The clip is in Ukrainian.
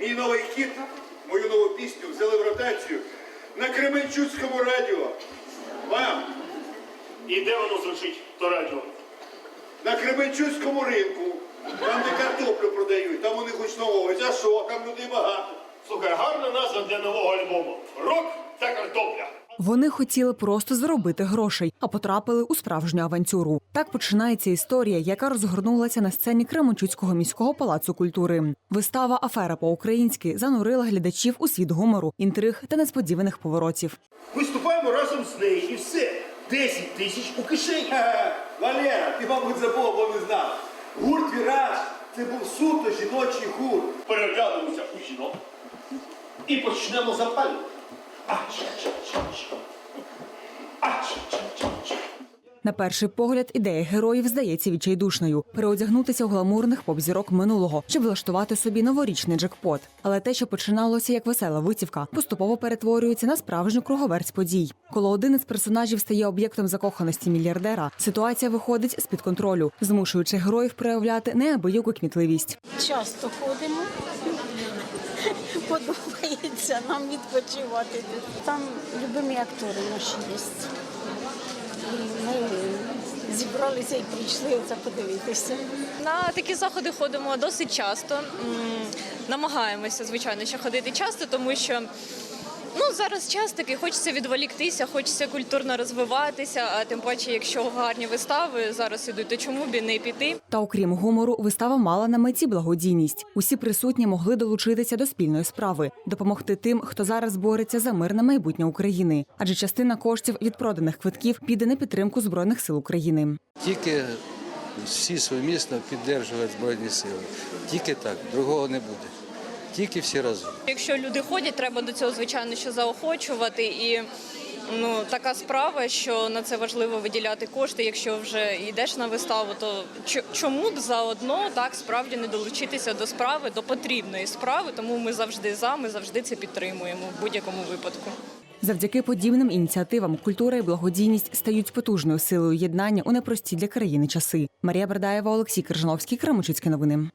Мій новий хіт, мою нову пісню взяли в ротацію на Кременчуцькому радіо. Вам І де воно звучить, то радіо? на Кременчуцькому ринку, там де картоплю продають, там у них учнововець. А що? Там людей багато. Слухай, гарна назва для нового альбому. Рок. Вони хотіли просто заробити грошей, а потрапили у справжню авантюру. Так починається історія, яка розгорнулася на сцені Кременчуцького міського палацу культури. Вистава Афера по-українськи занурила глядачів у світ гумору, інтриг та несподіваних поворотів. Виступаємо разом з нею і все. 10 тисяч у кишені. Валера, ти, мабуть, забув або не знав. Гурт Віраж це був суто жіночий гурт. Переглянемося у жінок і почнемо запалювати. На перший погляд ідея героїв здається відчайдушною переодягнутися у гламурних поп-зірок минулого, щоб влаштувати собі новорічний джекпот. Але те, що починалося як весела витівка, поступово перетворюється на справжню круговерть подій. Коли один із персонажів стає об'єктом закоханості мільярдера, ситуація виходить з під контролю, змушуючи героїв проявляти неабияку кмітливість. Часто ходимо. Подобається нам відпочивати. Там любимі актори наші є. І ми зібралися і прийшли це подивитися. На такі заходи ходимо досить часто. Намагаємося, звичайно, ще ходити часто, тому що ну, зараз час такий, хочеться відволіктися, хочеться культурно розвиватися, а тим паче, якщо гарні вистави зараз ідуть, то чому б і не піти? Та окрім гумору, вистава мала на меті благодійність. Усі присутні могли долучитися до спільної справи, допомогти тим, хто зараз бореться за мирне майбутнє України. Адже частина коштів від проданих квитків піде на підтримку збройних сил України. Тільки всі своємісно підтримувати Збройні сили. Тільки так, другого не буде. Тільки всі разом. Якщо люди ходять, треба до цього звичайно що заохочувати і. Ну, така справа, що на це важливо виділяти кошти. Якщо вже йдеш на виставу, то чому б заодно так справді не долучитися до справи, до потрібної справи? Тому ми завжди за, ми завжди це підтримуємо в будь-якому випадку. Завдяки подібним ініціативам культура і благодійність стають потужною силою єднання у непрості для країни часи. Марія Бердаєва, Олексій Крижановський, Крамочицькі новини.